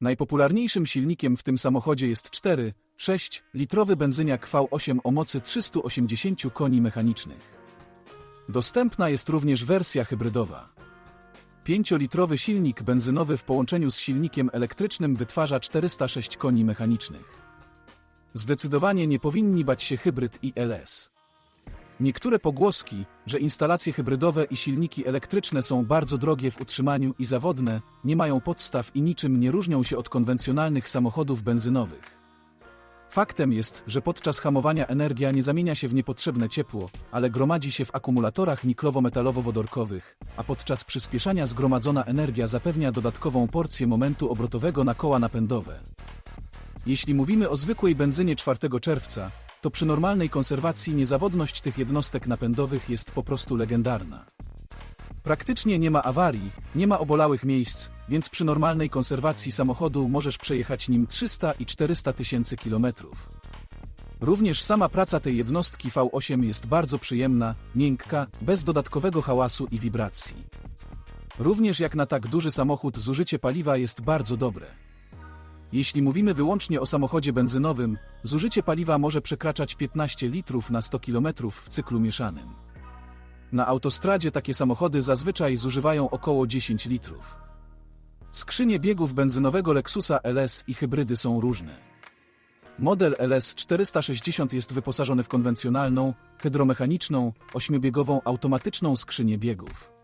Najpopularniejszym silnikiem w tym samochodzie jest 4,6 litrowy benzyniak V8 o mocy 380 koni mechanicznych. Dostępna jest również wersja hybrydowa. 5-litrowy silnik benzynowy w połączeniu z silnikiem elektrycznym wytwarza 406 koni mechanicznych. Zdecydowanie nie powinni bać się hybryd i LS. Niektóre pogłoski, że instalacje hybrydowe i silniki elektryczne są bardzo drogie w utrzymaniu i zawodne, nie mają podstaw i niczym nie różnią się od konwencjonalnych samochodów benzynowych. Faktem jest, że podczas hamowania energia nie zamienia się w niepotrzebne ciepło, ale gromadzi się w akumulatorach niklowo-metalowo-wodorkowych, a podczas przyspieszania zgromadzona energia zapewnia dodatkową porcję momentu obrotowego na koła napędowe. Jeśli mówimy o zwykłej benzynie 4 czerwca, to przy normalnej konserwacji niezawodność tych jednostek napędowych jest po prostu legendarna. Praktycznie nie ma awarii, nie ma obolałych miejsc, więc przy normalnej konserwacji samochodu możesz przejechać nim 300 i 400 tysięcy kilometrów. Również sama praca tej jednostki V8 jest bardzo przyjemna, miękka, bez dodatkowego hałasu i wibracji. Również jak na tak duży samochód zużycie paliwa jest bardzo dobre. Jeśli mówimy wyłącznie o samochodzie benzynowym, zużycie paliwa może przekraczać 15 litrów na 100 km w cyklu mieszanym. Na autostradzie takie samochody zazwyczaj zużywają około 10 litrów. Skrzynie biegów benzynowego Lexusa LS i hybrydy są różne. Model LS 460 jest wyposażony w konwencjonalną, hydromechaniczną, ośmiobiegową automatyczną skrzynię biegów.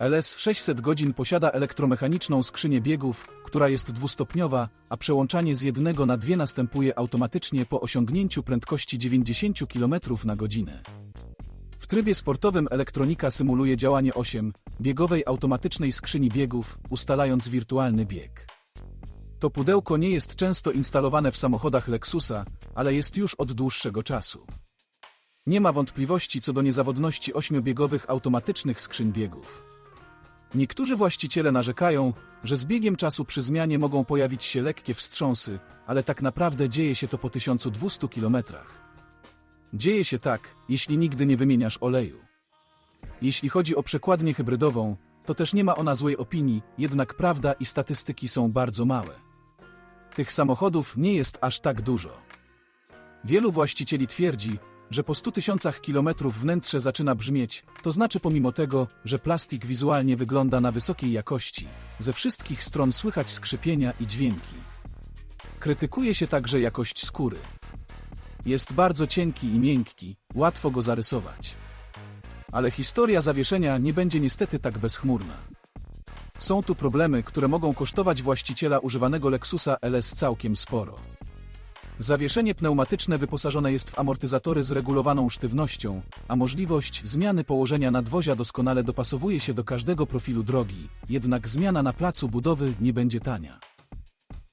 LS 600 godzin posiada elektromechaniczną skrzynię biegów, która jest dwustopniowa, a przełączanie z jednego na dwie następuje automatycznie po osiągnięciu prędkości 90 km na godzinę. W trybie sportowym elektronika symuluje działanie 8 biegowej automatycznej skrzyni biegów, ustalając wirtualny bieg. To pudełko nie jest często instalowane w samochodach Lexusa, ale jest już od dłuższego czasu. Nie ma wątpliwości co do niezawodności ośmiobiegowych automatycznych skrzyń biegów. Niektórzy właściciele narzekają, że z biegiem czasu przy zmianie mogą pojawić się lekkie wstrząsy, ale tak naprawdę dzieje się to po 1200 km. Dzieje się tak, jeśli nigdy nie wymieniasz oleju. Jeśli chodzi o przekładnię hybrydową, to też nie ma ona złej opinii, jednak prawda i statystyki są bardzo małe. Tych samochodów nie jest aż tak dużo. Wielu właścicieli twierdzi, że po 100 tysiącach kilometrów wnętrze zaczyna brzmieć, to znaczy pomimo tego, że plastik wizualnie wygląda na wysokiej jakości, ze wszystkich stron słychać skrzypienia i dźwięki. Krytykuje się także jakość skóry. Jest bardzo cienki i miękki, łatwo go zarysować. Ale historia zawieszenia nie będzie niestety tak bezchmurna. Są tu problemy, które mogą kosztować właściciela używanego Lexusa LS całkiem sporo. Zawieszenie pneumatyczne wyposażone jest w amortyzatory z regulowaną sztywnością, a możliwość zmiany położenia nadwozia doskonale dopasowuje się do każdego profilu drogi, jednak zmiana na placu budowy nie będzie tania.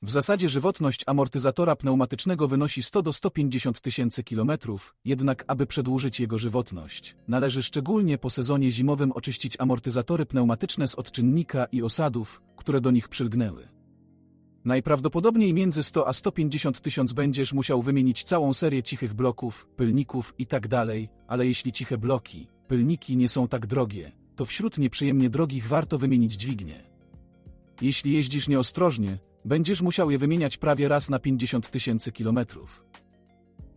W zasadzie żywotność amortyzatora pneumatycznego wynosi 100 do 150 tysięcy kilometrów, jednak aby przedłużyć jego żywotność, należy szczególnie po sezonie zimowym oczyścić amortyzatory pneumatyczne z odczynnika i osadów, które do nich przylgnęły. Najprawdopodobniej między 100 a 150 tysiąc będziesz musiał wymienić całą serię cichych bloków, pylników i tak dalej, ale jeśli ciche bloki, pylniki nie są tak drogie, to wśród nieprzyjemnie drogich warto wymienić dźwignię. Jeśli jeździsz nieostrożnie, będziesz musiał je wymieniać prawie raz na 50 tysięcy kilometrów.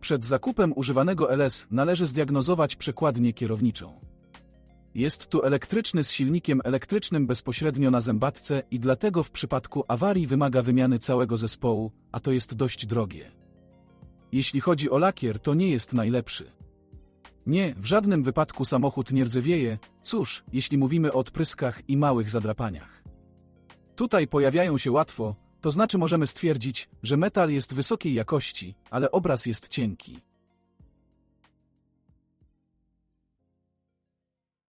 Przed zakupem używanego LS należy zdiagnozować przekładnię kierowniczą. Jest tu elektryczny z silnikiem elektrycznym bezpośrednio na zębatce i dlatego w przypadku awarii wymaga wymiany całego zespołu, a to jest dość drogie. Jeśli chodzi o lakier, to nie jest najlepszy. Nie, w żadnym wypadku samochód nie rdzewieje, cóż, jeśli mówimy o odpryskach i małych zadrapaniach. Tutaj pojawiają się łatwo, to znaczy możemy stwierdzić, że metal jest wysokiej jakości, ale obraz jest cienki.